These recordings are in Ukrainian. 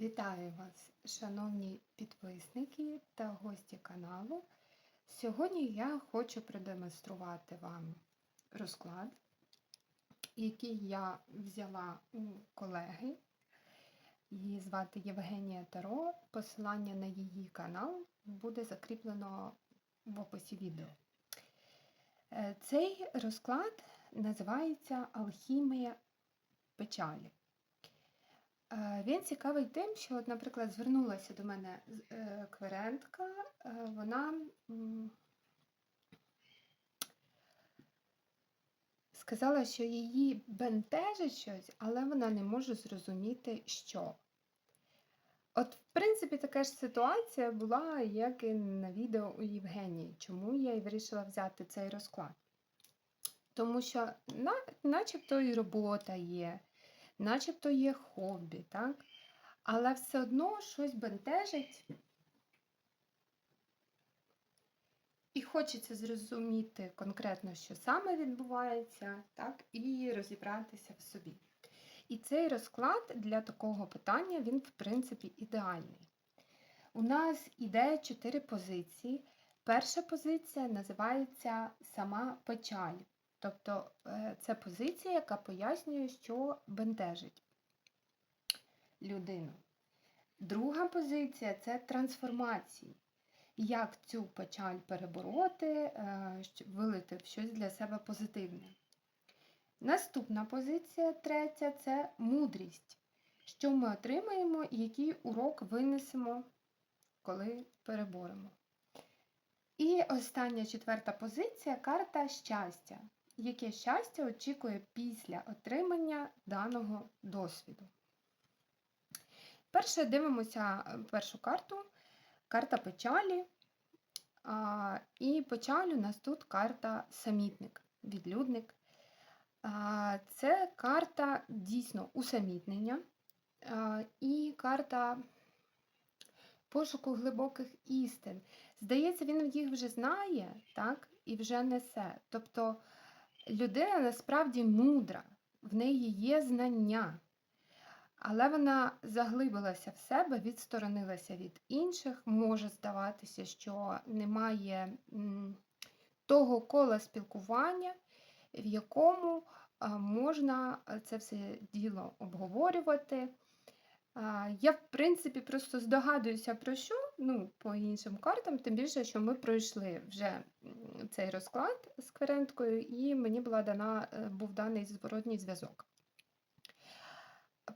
Вітаю вас, шановні підписники та гості каналу. Сьогодні я хочу продемонструвати вам розклад, який я взяла у колеги. Її звати Євгенія Таро. Посилання на її канал буде закріплено в описі відео. Е, Цей розклад називається Алхімія печалі. Е, Він цікавий тим, що, от, наприклад, звернулася до мене е, кверентка, е, вона сказала, що її бентежить щось, але вона не може зрозуміти, що. От, в принципі, така ж ситуація була, як і на відео у Євгенії. Чому я і вирішила взяти цей розклад? Тому що, на, начебто, і робота є, начебто є хобі, так? Але все одно щось бентежить. І хочеться зрозуміти конкретно, що саме відбувається, так, і розібратися в собі. І цей розклад для такого питання, він, в принципі, ідеальний. У нас іде чотири позиції. Перша позиція називається сама печаль. Тобто е, це позиція, яка пояснює, що бентежить людину. Друга позиція це трансформації. Як цю печаль перебороти, е, вилити в щось для себе позитивне. Наступна позиція, третя це мудрість. Що ми отримаємо і який урок винесемо, коли переборемо. І остання четверта позиція карта щастя. Яке щастя очікує після отримання даного досвіду? Перше дивимося е, першу карту. Карта печалі. І печаль у нас тут карта самітник, відлюдник. Це карта дійсно усамітнення і карта пошуку глибоких істин. Здається, він їх вже знає, так, і вже несе. Тобто людина насправді мудра, в неї є знання, але вона заглибилася в себе, відсторонилася від інших. Може здаватися, що немає того кола спілкування, в якому можна це все діло обговорювати. Я, в принципі, просто здогадуюся про що, ну, по іншим картам, тим більше, що ми пройшли вже цей розклад з кверенткою, і мені була дана, е, був даний зворотній зв'язок.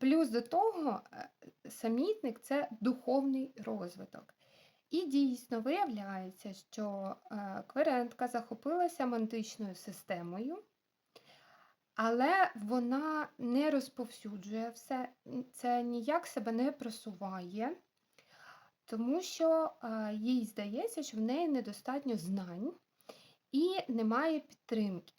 Плюс до того, е, самітник це духовний розвиток. І дійсно виявляється, що е, кверентка захопилася мантичною системою, але вона не розповсюджує все, це ніяк себе не просуває, тому що е, їй здається, що в неї недостатньо знань і немає підтримки.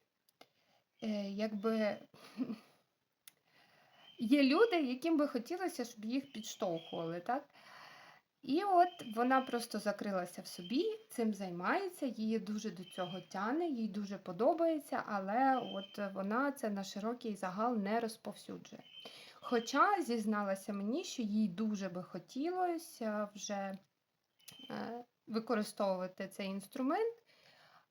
Е, Якби є люди, яким би хотілося, щоб їх підштовхували, так? І от вона просто закрилася в собі, цим займається, її дуже до цього тяне, їй дуже подобається, але от вона це на широкий загал не розповсюджує. Хоча зізналася мені, що їй дуже би хотілося вже е, використовувати цей інструмент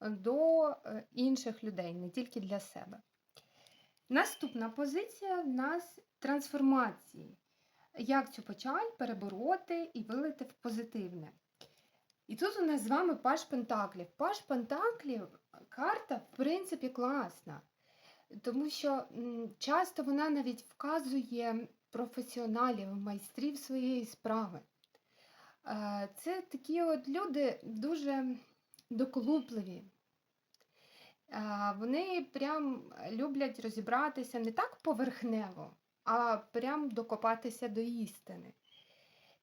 до е, інших людей, не тільки для себе. Наступна позиція в нас трансформації. Як цю печаль перебороти і вилити в позитивне. І тут у нас з вами Паш Пентаклів. Паш Пентаклів карта, в принципі, класна, тому що часто вона навіть вказує професіоналів, майстрів своєї справи. Е, Це такі от люди дуже доколупливі. Е, Вони прям люблять розібратися не так поверхнево, а прям докопатися до істини.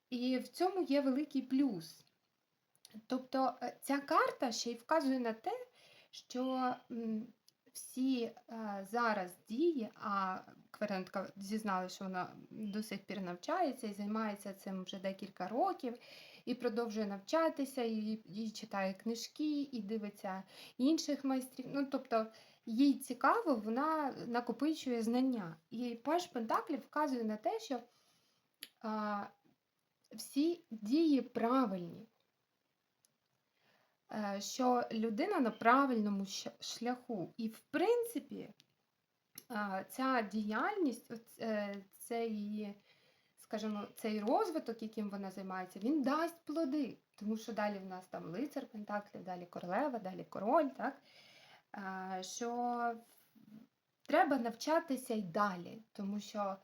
І в цьому є великий плюс. Тобто е, ця карта ще й вказує на те, що всі е, зараз дії, а Кверентка зізналася, що вона до сих пір навчається і займається цим вже декілька років, і продовжує навчатися, і, і читає книжки, і дивиться інших майстрів. Ну, тобто їй цікаво, вона накопичує знання. І Паш Пентаклів вказує на те, що а, всі дії правильні. Е, Що людина на правильному шляху. І, в принципі, ця діяльність, е, це її, скажімо, цей розвиток, яким вона займається, він дасть плоди. Тому що далі в нас там лицар Пентаклів, далі королева, далі король, так? Що треба навчатися й далі, тому що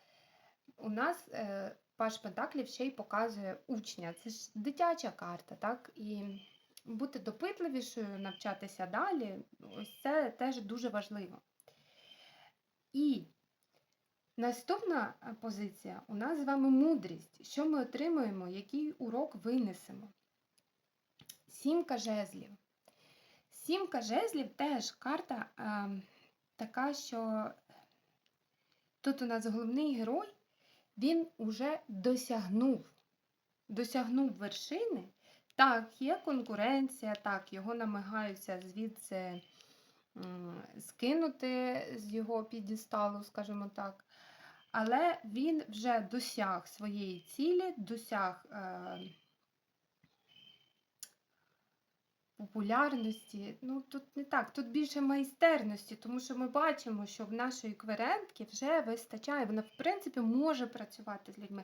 у нас е, Паш Пентаклів ще й показує учня. Це ж дитяча карта, так? І бути допитливішою, навчатися далі, ось це теж дуже важливо. І наступна е, позиція у нас з вами мудрість. Що ми отримуємо, який урок винесемо? Сімка жезлів. Сімка жезлів теж карта е, така, що тут у нас головний герой, він уже досягнув, досягнув вершини. Так, є конкуренція, так, його намагаються звідси скинути з його підісталу, скажімо так. Але він вже досяг своєї цілі, досяг е, популярності. Ну, тут не так, тут більше майстерності, тому що ми бачимо, що в нашої кверентки вже вистачає, вона, в принципі, може працювати з людьми.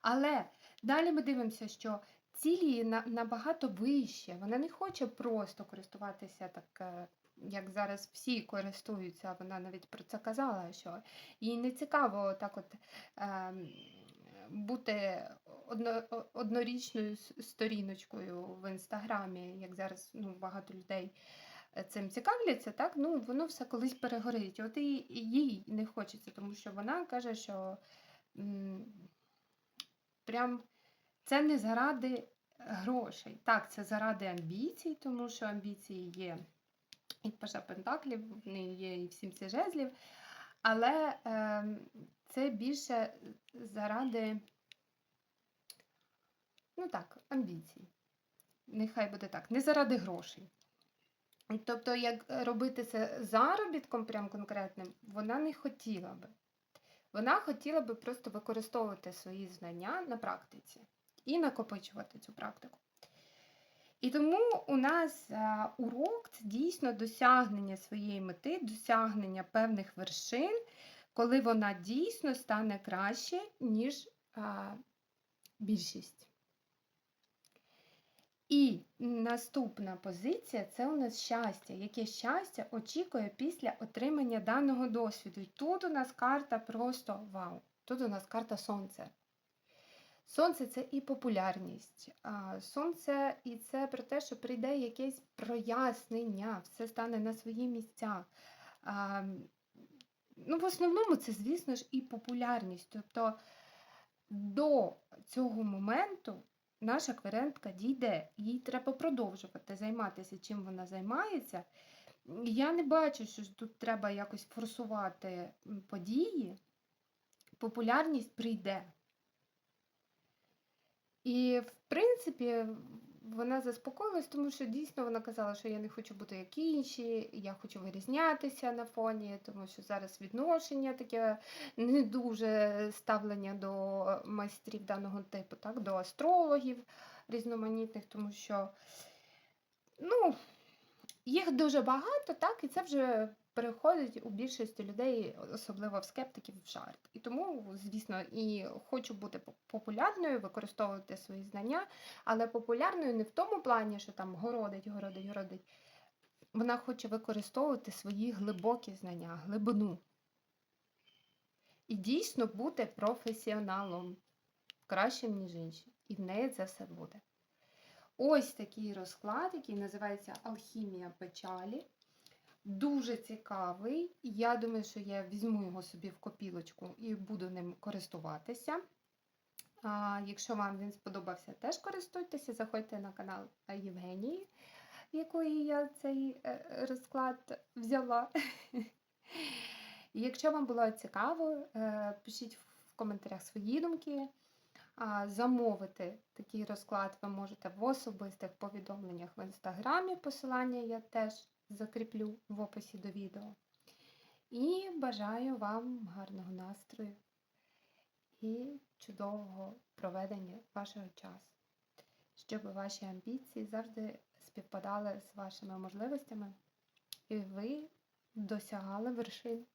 Але далі ми дивимося, що цілі набагато вище. Вона не хоче просто користуватися так. е, Як зараз всі користуються, вона навіть про це казала, що їй не цікаво так от ем, бути одно, однорічною сторіночкою в інстаграмі, як зараз ну, багато людей е, цим цікавляться, так ну воно все колись перегорить. От і їй не хочеться, тому що вона каже, що м, прям це не заради грошей. Так, це заради амбіцій, тому що амбіції є і Паша Пентаклів, вони є і в сімці жезлів. Але ем, це більше заради, ну так, амбіцій. Нехай буде так, не заради грошей. Тобто, як робити це заробітком прям конкретним, вона не хотіла би. Вона хотіла би просто використовувати свої знання на практиці і накопичувати цю практику. І тому у нас урок це дійсно досягнення своєї мети, досягнення певних вершин, коли вона дійсно стане краще, ніж більшість. І наступна позиція це у нас щастя. Яке щастя очікує після отримання даного досвіду. І тут у нас карта просто вау. Тут у нас карта сонця. Сонце це і популярність. Сонце і це про те, що прийде якесь прояснення, все стане на свої місця. Ну, в основному це, звісно ж, і популярність. Тобто до цього моменту наша кверентка дійде, їй треба продовжувати займатися, чим вона займається. Я не бачу, що тут треба якось форсувати події. Популярність прийде. І, в принципі, вона заспокоїлась, тому що дійсно вона казала, що я не хочу бути як інші, я хочу вирізнятися на фоні, тому що зараз відношення таке не дуже ставлення до майстрів даного типу, так, до астрологів різноманітних, тому що ну, їх дуже багато, так, і це вже переходить у більшості людей, особливо в скептиків, в жарт. І тому, звісно, і хочу бути популярною, використовувати свої знання, але популярною не в тому плані, що там городить, городить, городить. Вона хоче використовувати свої глибокі знання, глибину. І дійсно бути професіоналом, кращим, ніж інші. І в неї це все буде. Ось такий розклад, який називається Алхімія печалі. Дуже цікавий. Я думаю, що я візьму його собі в копілочку і буду ним користуватися. А, якщо вам він сподобався, теж користуйтеся, заходьте на канал Євгенії, якої я цей е, розклад взяла. Якщо вам було цікаво, е, пишіть в коментарях свої думки. Замовити такий розклад ви можете в особистих повідомленнях в інстаграмі. Посилання я теж закріплю в описі до відео. І бажаю вам гарного настрою і чудового проведення вашого часу. Щоб ваші амбіції завжди співпадали з вашими можливостями, і ви досягали вершин.